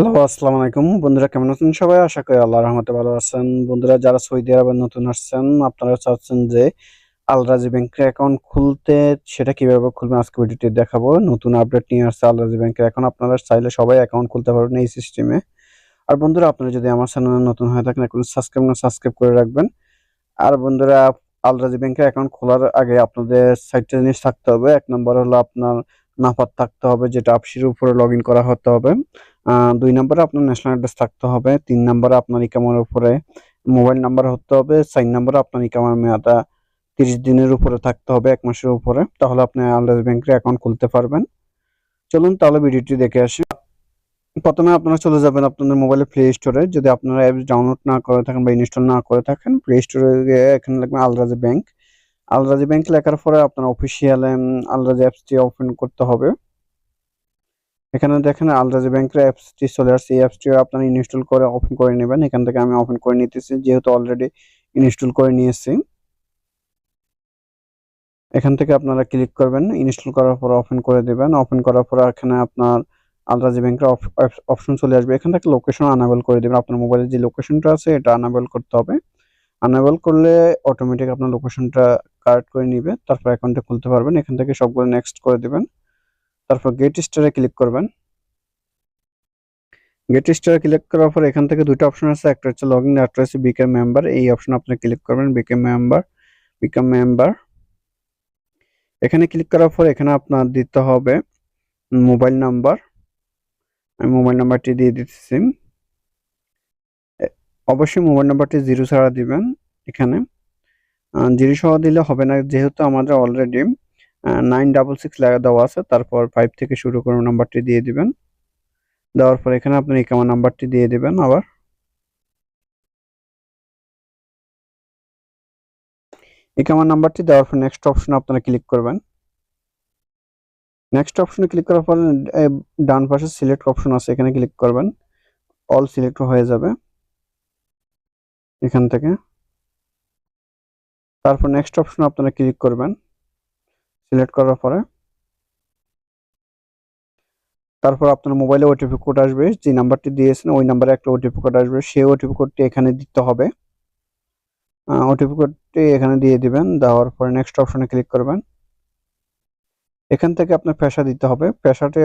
Hello, আসসালামু আলাইকুম। বন্ধুরা কেমন আছেন সবাই? আশা করি আল্লাহর রহমতে ভালো আছেন। বন্ধুরা, যারা সৌদি আরবে নতুন আসছেন, আপনারা চাচ্ছেন যে আলরাজি ব্যাংকের অ্যাকাউন্ট খুলতে, সেটা কীভাবে খুলবেন আজকে ভিডিওটি দেখাবো। নতুন আপডেট নিয়ে আসছে আলরাজি ব্যাংকের এখন আপনারা চাইলে সবাই অ্যাকাউন্ট খুলতে পারবেন এই সিস্টেমে আর বন্ধুরা, আপনারা যদি আমার চ্যানেলে নতুন হয়ে থাকেন, এখন সাবস্ক্রাইব না সাবস্ক্রাইব করে রাখবেন। আর বন্ধুরা, আলরাজি ব্যাংকের অ্যাকাউন্ট খোলার আগে আপনাদের সাইটটা জিনিস থাকতে হবে। এক নম্বর হলো আপনার নাফাত থাকতে হবে, যেটা আপসির উপরে লগ ইন করা হতে হবে। দুই নম্বরে আপনার ন্যাশনাল অ্যাড্রেস থাকতে হবে, তিন নম্বরে আপনার ইকামার উপরে মোবাইল নাম্বার হতে হবে, চার নম্বরে আপনার ইকামার মেয়াদা তিরিশ দিনের উপরে থাকতে হবে, এক মাসের উপরে। তাহলে আপনি আলরাজ ব্যাংকের অ্যাকাউন্ট খুলতে পারবেন। চলুন তাহলে ভিডিওটি দেখে আসি। প্রথমে আপনারা চলে যাবেন আপনাদের মোবাইলে প্লে স্টোরে যদি আপনারা অ্যাপস ডাউনলোড না করে থাকেন বা ইনস্টল না করে থাকেন প্লে স্টোরে গিয়ে এখানে লিখবেন আলরাজি ব্যাংক আলরাজি ব্যাংক লেখার পরে আপনার অফিসিয়াল আলরাজি অ্যাপসটি ওপেন করতে হবে। এখানে দেখেন আলরাজি ব্যাংকের অ্যাপসটি চলে আসছে। এই অ্যাপসটি আপনারা ইনস্টল করে ওপেন করে নেবেন। এখান থেকে আমি ওপেন করে নিতেছি, যেহেতু অলরেডি ইনস্টল করে নিয়েছি। এখান থেকে আপনারা ক্লিক করবেন ইনস্টল করার পর ওপেন করে দেবেন। ওপেন করার পর এখানে আপনার আলরাজি ব্যাংকের অপশন চলে আসবে। এখান থেকে লোকেশন আনাবেল করে দেবেন। আপনার মোবাইলের যে লোকেশনটা আছে, এটা আনাবেল করতে হবে। আনাবেল করলে অটোমেটিক আপনার লোকেশনটা কারেক্ট করে নিবে, তারপর অ্যাকাউন্টটা খুলতে পারবেন, এখান থেকে সবগুলো নেক্সট করে দেবেন। তারপর গেট স্টারে ক্লিক করবেন। গেট স্টারে ক্লিক করার পর এখান থেকে দুটো অপশন আছে, একটা হচ্ছে লগ ইন একটা হচ্ছে বিকেম মেম্বার এই অপশন আপনি ক্লিক করবেন বিকেম মেম্বার বিকাম মেম্বার এখানে ক্লিক করার পর এখানে আপনার দিতে হবে মোবাইল নাম্বার আমি মোবাইল নাম্বারটি দিয়ে দিতেছি অবশ্যই মোবাইল নাম্বারটি জিরো ছাড়া দিবেন এখানে। জিরো সহ দিলে হবে না, যেহেতু আমাদের অলরেডি নাইন ডাবল সিক্স লাগা দেওয়া আছে, তারপর ফাইভ থেকে শুরু করে নাম্বারটি দিয়ে দিবেন। দেওয়ার পর এখানে আপনি ইকামা নাম্বারটি দিয়ে দিবেন আবার। ইকামা নাম্বারটি দেওয়ার পর নেক্সট অপশনে আপনারা ক্লিক করবেন। নেক্সট অপশনে ক্লিক করার পর ডান পাশে সিলেক্ট অপশন আছে, এখানে ক্লিক করবেন। অল সিলেক্ট হয়ে যাবে। এখান থেকে। তারপর নেক্সট অপশন আপনারা ক্লিক করবেন সিলেক্ট করার পরে। তারপর আপনার মোবাইলে ওটিপি কোড আসবে, যে নাম্বারটি দিয়েছেন, ওই নাম্বারে একটা ওটিপি কোড আসবে, সেই ওটিপি কোডটি এখানে দিতে হবে। ওটিপি কোডটি এখানে দিয়ে দিবেন, দেওয়ার পরে নেক্সট অপশনে ক্লিক করবেন। এখান থেকে আপনার পেশা দিতে হবে। পেশাতে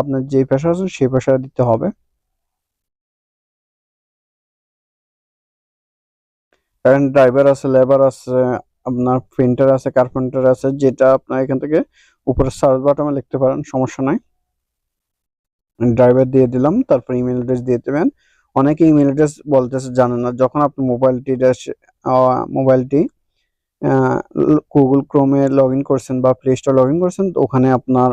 আপনার যে পেশা আছে, সেই পেশা দিতে হবে। কারণ ড্রাইভার আছে লেবার আছে, আপনার প্রিন্টার আছে কার্পেন্টার আছে, যেটা আপনার এখান থেকে উপরে সার্চ বাটনে লিখতে পারেন, সমস্যা নাই। ড্রাইভার দিয়ে দিলাম, তারপর ইমেল অ্যাড্রেস দিয়ে দেবেন। অনেকে ইমেল অ্যাড্রেস বলতেছে জানেন না। যখন আপনি মোবাইলটি মোবাইলটি গুগল ক্রোমে লগ ইন করছেন বা প্লে স্টোর লগ ইন করছেন, তো ওখানে আপনার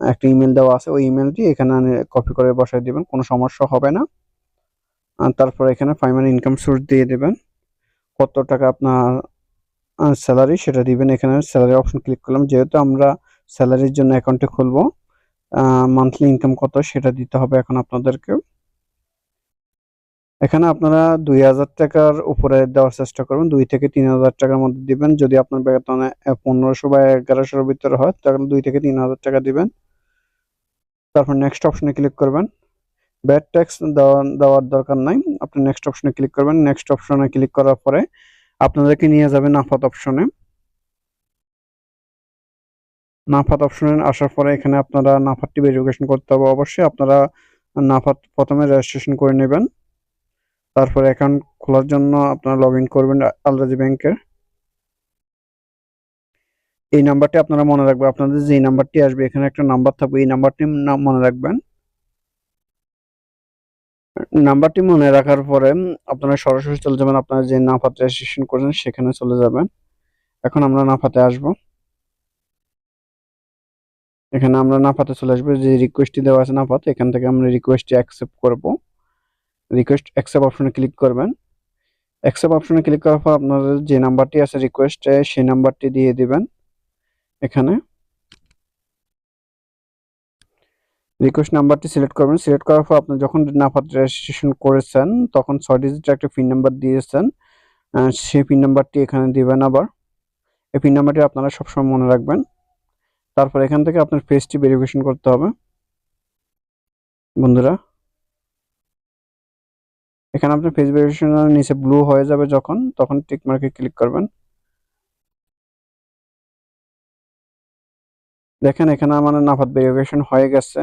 একটা ইমেল দেওয়া আছে। ওই ইমেলটি এখানে কপি করে বসাই দিবেন, কোনো সমস্যা হবে না। তারপর এখানে প্রাইমারি ইনকাম সোর্স দিয়ে দেবেন। কত টাকা আপনার স্যালারি সেটা দিবেন এখানে। স্যালারি অপশন ক্লিক করলাম। যেহেতু আমরা স্যালারির জন্য অ্যাকাউন্টে খুলবো মান্থলি ইনকাম কত সেটা দিতে হবে এখন আপনাদেরকে। এখানে আপনারা দুই হাজার টাকার উপরে দেওয়ার চেষ্টা করবেন। দুই থেকে তিন হাজার টাকার মধ্যে দিবেন। যদি আপনার বেতনে পনেরোশো বা এগারোশোর ভিতরে হয়, তাহলে দুই থেকে তিন হাজার টাকা দিবেন। তারপর নেক্সট অপশনে ক্লিক করবেন। ব্যাড ট্যাক্স দেওয়া, দেওয়ার দরকার নাই। আপনি নেক্সট অপশনে ক্লিক করবেন। নেক্সট অপশনে ক্লিক করার পরে আপনাদেরকে নিয়ে যাবে নাফাত অপশনে নাফাত অপশনে আসার পরে এখানে আপনারা নাফাতটি ভেরিফিকেশন করতে হবে অবশ্যই। আপনারা নাফাত প্রথমে রেজিস্ট্রেশন করে নেবেন। তারপরে অ্যাকাউন্ট খোলার জন্য আপনারা লগ ইন করবেন আলরাজি ব্যাংকের এই নাম্বারটি আপনারা মনে রাখবেন। আপনাদের যে নাম্বারটি আসবে, এখানে একটা নাম্বার থাকবে। এই নাম্বারটি মনে রাখবেন। নাম্বারটি মনে রাখার পরে আপনারা সরাসরি চলে যাবেন, আপনারা যে নাফাত রেজিস্ট্রেশন করেছেন সেখানে চলে যাবেন। এখন আমরা নাফাতে আসব। এখানে আমরা নাফাতে চলে আসব, যে রিকোয়েস্টটি দেওয়া আছে নাফাত, এখান থেকে আমরা রিকোয়েস্টটি অ্যাকসেপ্ট করব। রিকোয়েস্ট অ্যাকসেপ্ট অপশনে ক্লিক করবেন। অ্যাকসেপ্ট অপশনে ক্লিক করার পর আপনাদের যে নাম্বারটি আছে রিকোয়েস্টে সেই নাম্বারটি দিয়ে দিবেন। এখানে। রিকোয়েস্ট নাম্বারটি সিলেক্ট করবেন। সিলেক্ট করার পর আপনি যখন নাফাত রেজিস্ট্রেশন করেছেন, তখন ছয় ডিজিট একটা পিন নাম্বার দিয়েছেন। সেই পিন নাম্বারটি এখানে দিবেন আবার। এই পিন নাম্বারটি আপনারা সবসময় মনে রাখবেন। তারপর এখান থেকে আপনার পেজটি ভেরিফিকেশন করতে হবে। বন্ধুরা, এখানে আপনার ফেস ভেরিফিকেশন নিচে ব্লু হয়ে যাবে যখন, তখন টিক মার্কে ক্লিক করবেন। দেখেন এখানে আমার নাফাত ভেরিফিকেশন হয়ে গেছে।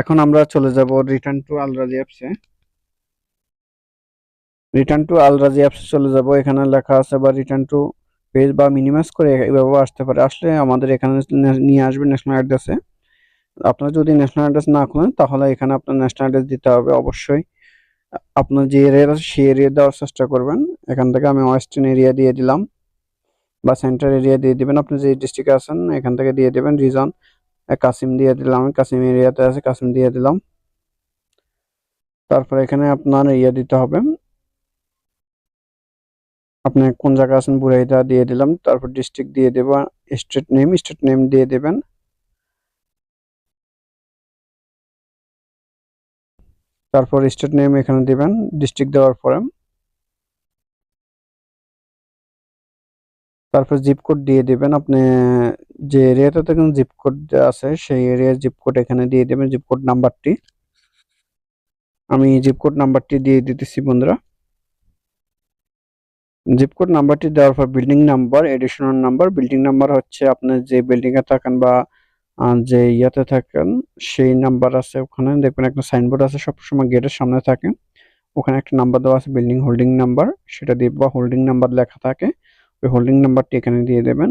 এখন আমরা চলে যাব রিটার্ন টু আলরাজি অ্যাপসে রিটার্ন টু আলরাজি অ্যাপসে চলে যাব, এখানে লেখা আছে বা রিটার্ন টু পেজ বা মিনিমাইজ করে এভাবে আসতে পারে। আসলে আমাদের এখানে নিয়ে আসবে ন্যাশনাল অ্যাড্রেসে আপনার যদি ন্যাশনাল অ্যাড্রেস না খুলেন, তাহলে এখানে আপনার ন্যাশনাল অ্যাড্রেস দিতে হবে অবশ্যই। আপনার যে এরিয়া সেই এরিয়া দেওয়ার চেষ্টা করবেন। এখান থেকে আমি ওয়েস্টার্ন এরিয়া দিয়ে দিলাম। বা সেন্টার এরিয়া দিয়ে দিবেন। আপনি যে ডিস্ট্রিক্টে আছেন, এখান থেকে দিয়ে দেবেন রিজন কাসিম দিয়ে দিলাম, কাসিম এরিয়াতে আছে, কাসিম দিয়ে দিলাম। তারপর এখানে আপনার ইয়ে দিতে হবে। আপনি কোন জায়গায় আছেন বুড়াইদা দিয়ে দিলাম, তারপর ডিস্ট্রিক্ট দিয়ে দেব স্টেট নেম স্টেট নেম দিয়ে দেবেন। তারপর স্টেট নেম এখানে দিবেন ডিস্ট্রিক্ট দেওয়ার পরে। তারপর জিপ কোড দিয়ে দিবেন। আপনি যে দেখুন জিপ কোড আছে, সেই এরিয়ার জিপ কোড এখানে দিয়ে দেবেন জিপ কোড নাম্বারটি আমি জিপ কোড নাম্বারটি দিয়ে দিতেছি, বন্ধুরা। জিপ কোড নাম্বারটি দেওয়ার পর building number additional number building number হচ্ছে আপনার যে বিল্ডিং এ থাকেন বা যে ইয়াতে থাকেন, সেই নাম্বার আছে ওখানে। দেখবেন একটা সাইনবোর্ড আছে, সবসময় গেটের সামনে থাকে। ওখানে একটা নাম্বার দেওয়া আছে বিল্ডিং হোল্ডিং নাম্বার সেটা দিয়ে বা হোল্ডিং নাম্বার লেখা থাকে। হোল্ডিং নাম্বারটি এখানে দিয়ে দেবেন।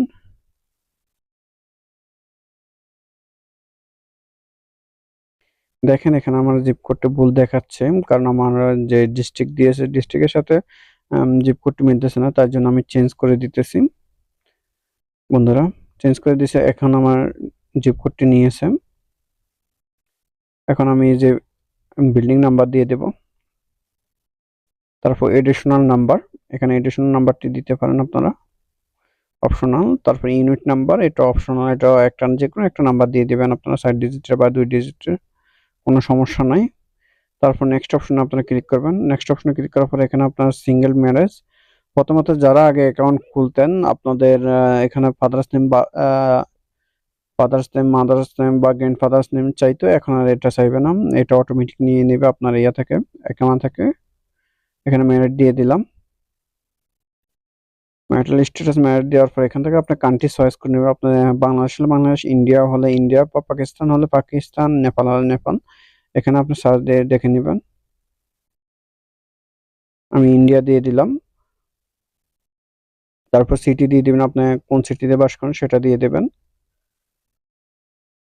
দেখেন এখানে আমার জিপ কোডটা ভুল দেখাচ্ছে, কারণ আমার যে ডিস্ট্রিক্ট দিয়েছে ডিস্ট্রিক্টের সাথে জিপ কোডটি মিলতেছে না, তার জন্য আমি চেঞ্জ করে দিতেছি। বন্ধুরা চেঞ্জ করে দিয়েছে এখন আমার জিপ কোডটি নিয়েছে। এখন আমি যে বিল্ডিং নাম্বার দিয়ে দেব। তারপর এডিশনাল নাম্বার এখানে এডিশনাল নাম্বারটি দিতে পারেন আপনারা। অপশনাল তারপর ইউনিট নাম্বার এটা অপশনাল এটা একটা যে কোনো একটা নাম্বার দিয়ে দেবেন আপনারা সাইড ডিজিটের বা দুই ডিজিটের কোনো সমস্যা নাই। তারপর নেক্সট অপশনে আপনারা ক্লিক করবেন। নেক্সট অপশনে ক্লিক করার পর এখানে আপনার সিঙ্গেল ম্যারেজ প্রথমত যারা আগে অ্যাকাউন্ট খুলতেন, আপনাদের এখানে ফাদার্স নেম বা ফাদার্স নেম মাদার্স নেম বা গ্র্যান্ড ফাদার্স নেম চাইতো, এখন আর এটা চাইবে না। এটা অটোমেটিক নিয়ে নেবে আপনার ইয়া থেকে অ্যাকাউন্ট থেকে। এখানে ম্যারেজ দিয়ে দিলাম। ম্যারিটাল স্ট্যাটাস ম্যারেজ দেওয়ার পর এখান থেকে আপনার কান্ট্রি চয়েস করে নেবেন আপনার বাংলাদেশ হলে বাংলাদেশ ইন্ডিয়া হলে ইন্ডিয়া বা পাকিস্তান হলে পাকিস্তান, নেপাল হলে নেপাল। এখানে আপনি সার্চ দিয়ে দেখে নেবেন। আমি ইন্ডিয়া দিয়ে দিলাম। তারপর সিটি দিয়ে দিবেন আপনি, কোন সিটিতে বাস করেন সেটা দিয়ে দেবেন।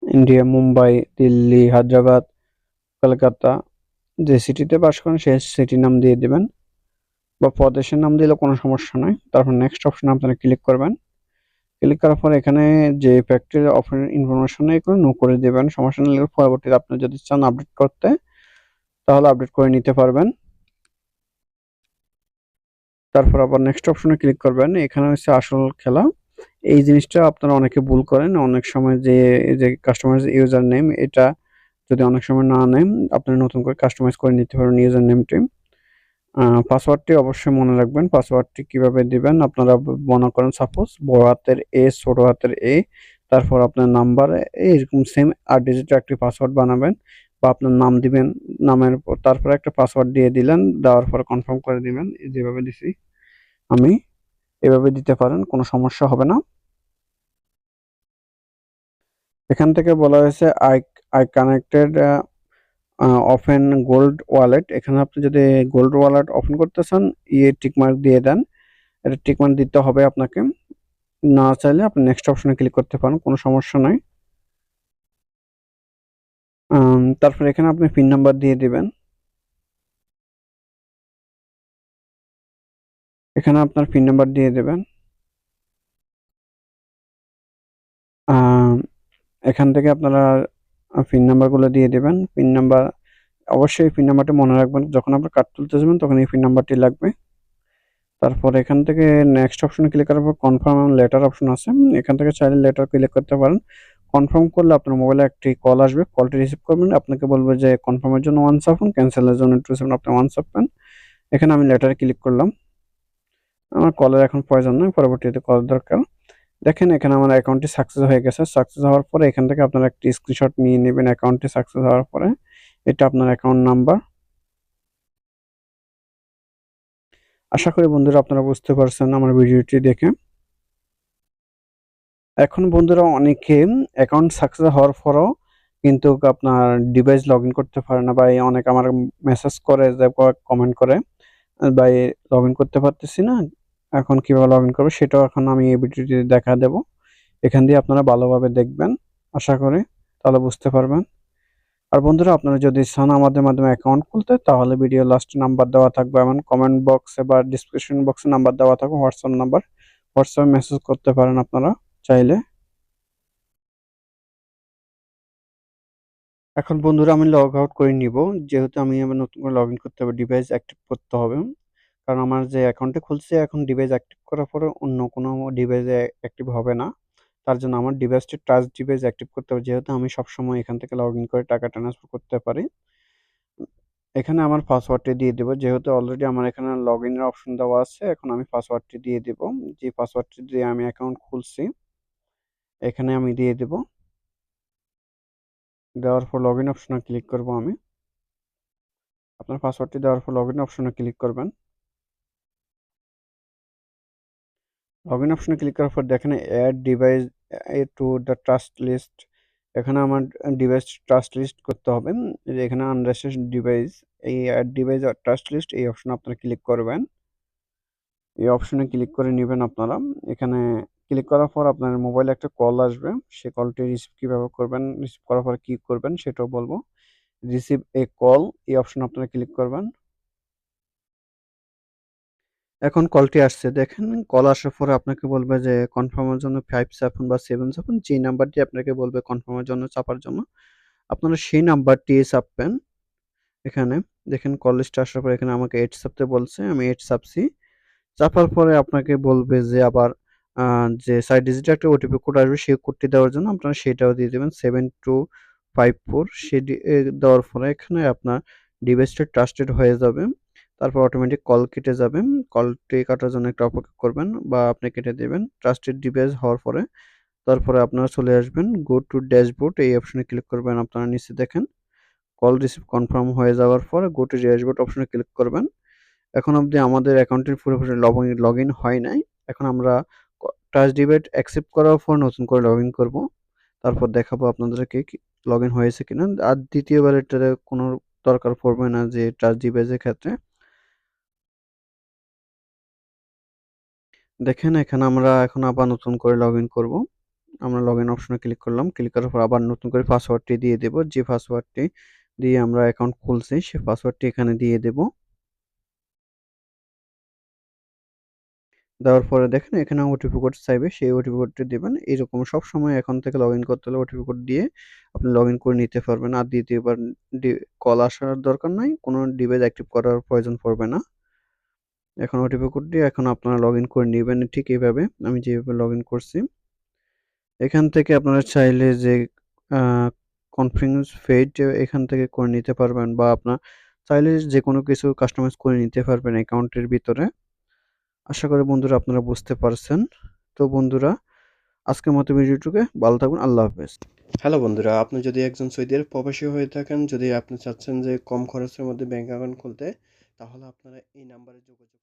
ইন্ডিয়া মুম্বাই দিল্লি হায়দ্রাবাদ কলকাতা যে সিটিতে বাস করেন সেই সিটির নাম দিয়ে দেবেন বা প্রদেশের নাম দিলে কোনো সমস্যা নয় তারপর নেক্সট অপশনে আপনারা ক্লিক করবেন। ক্লিক করার পর এখানে যে ফ্যাক্টরি অফার ইনফরমেশন এগুলো নো করে দেবেন। সমস্যা নেই পরবর্তীতে আপনি যদি চান আপডেট করতে, তাহলে আপডেট করে নিতে পারবেন। তারপর আবার নেক্সট অপশনে ক্লিক করবেন। এখানে হচ্ছে আসল খেলা। এই জিনিসটা আপনারা অনেকে ভুল করেন। অনেক সময় যে যে কাস্টমার ইউজার নেম এটা যদি অনেক সময় না নেন, আপনি নতুন করে কাস্টমাইজ করে নিতে পারেন ইউজার নেমটি পাসওয়ার্ডটি অবশ্যই মনে রাখবেন পাসওয়ার্ডটি কীভাবে দিবেন, আপনারা মনে করেন সাপোজ বড় হাতের এ ছোট হাতের এ তারপর আপনার নাম্বার এইরকম সেম আট ডিজিটের একটি পাসওয়ার্ড বানাবেন বা আপনার নাম দিবেন, নামের তারপর একটা পাসওয়ার্ড দিয়ে দিলেন, দেওয়ার পর কনফার্ম করে দিবেন যেভাবে দিছি আমি, এভাবে দিতে পারেন, কোনো সমস্যা হবে না। এখান থেকে বলা হয়েছে I I connected open gold wallet এখানে আপনি যদি গোল্ড ওয়ালেট ওপেন করতে চান ইয়ে টিকমার্ক দিয়ে দেন, এটা টিকমার্ক দিতে হবে আপনাকে। না চাইলে আপনি নেক্সট অপশনে ক্লিক করতে পারেন, কোনো সমস্যা নাই। তারপর এখানে আপনি পিন নাম্বার দিয়ে দিবেন। এখানে আপনার পিন নাম্বার দিয়ে দেবেন। এখান থেকে আপনারা পিন নাম্বারগুলো দিয়ে দেবেন। পিন নাম্বার অবশ্যই পিন নাম্বারটি মনে রাখবেন, যখন আপনার কার্ড তুলতে যাবেন, তখন এই পিন নাম্বারটি লাগবে। তারপর এখান থেকে নেক্সট অপশনে ক্লিক করার পর কনফার্ম লেটার অপশন আছে। এখান থেকে চাইলে লেটার ক্লিক করতে পারেন। কনফার্ম করলে আপনার মোবাইলে একটি কল আসবে। কলটি রিসিভ করবেন। আপনাকে বলবে যে কনফার্মের জন্য ওয়ান সাপন ক্যান্সেলের জন্য টু সেভেন আপনি ওয়ান সাপবেন এখানে আমি লেটারে ক্লিক করলাম। আমার কলের এখন প্রয়োজন নয় পরবর্তীতে কল দরকার। দেখেন, এখানে আমার অ্যাকাউন্টটি সাকসেস হয়ে গেছে। সাকসেস হওয়ার পরে এখান থেকে আপনারা একটি স্ক্রিনশট নিয়ে নেবেন অ্যাকাউন্টটি সাকসেস হওয়ার পরে। এটা আপনার অ্যাকাউন্ট নাম্বার আশা করি বন্ধুরা আপনারা বুঝতে পারছেন আমার ভিডিওটি দেখে। এখন বন্ধুরা অনেকে অ্যাকাউন্ট সাকসেস হওয়ার পরও কিন্তু আপনার ডিভাইস লগ করতে পারে না বা অনেক আমার মেসেজ করে, যে কমেন্ট করে। ভাই লগ করতে পারতেছি না। এখন কীভাবে লগ ইন করব সেটাও এখন আমি এই ভিডিওটি দেখা দেব। এখান দিয়ে আপনারা ভালোভাবে দেখবেন, আশা করি তাহলে বুঝতে পারবেন। আর বন্ধুরা, আপনারা যদি চান আমাদের মাধ্যমে অ্যাকাউন্ট খুলতে, তাহলে ভিডিও লাস্টে নাম্বার দেওয়া থাকবে এমন কমেন্ট বক্সে বা ডিসক্রিপশন বক্সে নাম্বার দেওয়া থাকবে হোয়াটসঅ্যাপ নাম্বার হোয়াটসঅ্যাপে মেসেজ করতে পারেন আপনারা চাইলে। এখন বন্ধুরা, আমি লগ আউট করে নিব। যেহেতু আমি আবার নতুন করে লগ ইন করতে হবে ডিভাইস অ্যাক্টিভ করতে হবে। কারণ আমার যে অ্যাকাউন্টে খুলছে, এখন ডিভাইস অ্যাক্টিভ করার পরে অন্য কোনো ডিভাইসে অ্যাক্টিভ হবে না। তার জন্য আমার ডিভাইসটি টাচ ডিভাইস অ্যাক্টিভ করতে হবে, যেহেতু আমি সবসময় এখান থেকে লগ ইন করে টাকা ট্রান্সফার করতে পারি। এখানে আমার পাসওয়ার্ডটি দিয়ে দেবো, যেহেতু অলরেডি আমার এখানে লগ ইনের অপশন দেওয়া আছে, এখন আমি পাসওয়ার্ডটি দিয়ে দেবো। যে পাসওয়ার্ডটি দিয়ে আমি অ্যাকাউন্ট খুলছি, এখানে আমি দিয়ে দেবো। দেওয়ার পর লগ ইন অপশনে ক্লিক করব আমি। আপনার পাসওয়ার্ডটি দেওয়ার পর লগ ইন অপশনে ক্লিক করবেন। লগ ইন অপশনে ক্লিক করার পর দেখেন add device a to the trust list এখানে আমার ডিভাইস ট্রাস্ট লিস্ট করতে হবে। এখানে আনরেজিস্টার্ড ডিভাইস এই অ্যাড ডিভাইস ট্রাস্ট লিস্ট এই অপশনে আপনারা ক্লিক করবেন। এই অপশনে ক্লিক করে নেবেন আপনারা। এখানে ক্লিক করার পর আপনার মোবাইলে একটা কল আসবে। সে কলটি রিসিভ কীভাবে করবেন রিসিভ করার পর কী করবেন সেটাও বলব। রিসিভ এ কল এই অপশনে আপনারা ক্লিক করবেন। এখন কলটি আসছে। দেখেন কল আসার পরে আপনাকে বলবে যে কনফার্মের জন্য ফাইভ চাপুন বা সেভেন চাপুন যে নাম্বারটি আপনাকে বলবে কনফার্মের জন্য চাপার জন্য, আপনারা সেই নাম্বারটি চাপবেন। এখানে দেখেন কল লিস্ট আসার পরে এখানে আমাকে এইট চাপতে বলছে, আমি এইট চাপছি চাপার পরে আপনাকে বলবে যে, আবার যে সাইড ডিজিটে একটা ওটিপি কোড আসবে, সেই কোডটি দেওয়ার জন্য আপনারা সেটাও দিয়ে দেবেন। সেভেন টু ফাইভ ফোর সে দেওয়ার পরে এখানে আপনার ডিভাইসটা ট্রাস্টেড হয়ে যাবে। তারপর অটোমেটিক কল কেটে যাবে কলটি কাটার জন্য একটা অপেক্ষা করবেন বা আপনি কেটে দেবেন। ট্রাস্টেড ডিভাইস হওয়ার পরে তারপরে আপনারা চলে আসবেন। গো টু ড্যাশবোর্ড এই অপশনে ক্লিক করবেন, আপনারা নিচে দেখেন। কল রিসিভ কনফার্ম হয়ে যাওয়ার পরে গো টু ড্যাশবোর্ড অপশনে ক্লিক করবেন। এখন অবধি আমাদের অ্যাকাউন্টের পুরোপুরি লগ ইন হয় নাই। এখন আমরা টাচ ডিভাইড অ্যাকসেপ্ট করার পর নতুন করে লগ ইন করব। তারপর দেখাবো আপনাদেরকে লগ ইন হয়েছে কিনা। আর দ্বিতীয়বার এটার কোনো দরকার পড়বে না যে টাচ ডিভাইসের ক্ষেত্রে। দেখেন, এখানে আমরা এখন আবার নতুন করে লগ ইন করব। আমরা লগ ইন অপশনে ক্লিক করলাম। ক্লিক করার পর আবার নতুন করে পাসওয়ার্ডটি দিয়ে দেব। যে পাসওয়ার্ডটি দিয়ে আমরা অ্যাকাউন্ট খুলছি, সে পাসওয়ার্ডটি এখানে দিয়ে দেব। দেওয়ার পরে দেখেন, এখানে ওটিপি কোড চাইবে। সেই ওটিপি কোডটি দেবেন। এরকম সব সময় এখন থেকে লগ ইন করতে হলে ওটিপি কোড দিয়ে আপনি লগ ইন করে নিতে পারবেন। আর দ্বিতীয়বার কল আসার দরকার নাই। কোনো ডিভাইস অ্যাক্টিভ করার প্রয়োজন পড়বে না। এখন ওটিপি কোডটি এখন আপনারা লগ করে নেবেন ঠিক এইভাবে। আমি যেভাবে লগ করছি। এখান থেকে আপনারা চাইলে যে কনফারেন্স ফেড এখান থেকে করে নিতে পারবেন বা আপনার চাইলে যে কোনো কিছু কাস্টমাইজ করে নিতে পারবেন অ্যাকাউন্টের ভিতরে। আশা করি বন্ধুরা আপনারা বুঝতে পারছেন। তো বন্ধুরা, আজকের মতো ভিডিওটুকে ভালো থাকুন, আল্লাহ হাফেজ। হ্যালো বন্ধুরা, আপনি যদি একজন সৌদির প্রবাসী হয়ে থাকেন, যদি আপনি চাচ্ছেন যে কম খরচের মধ্যে ব্যাঙ্ক অ্যাকাউন্ট খুলতে তাহলে আপনারা এই নাম্বারে যোগাযোগ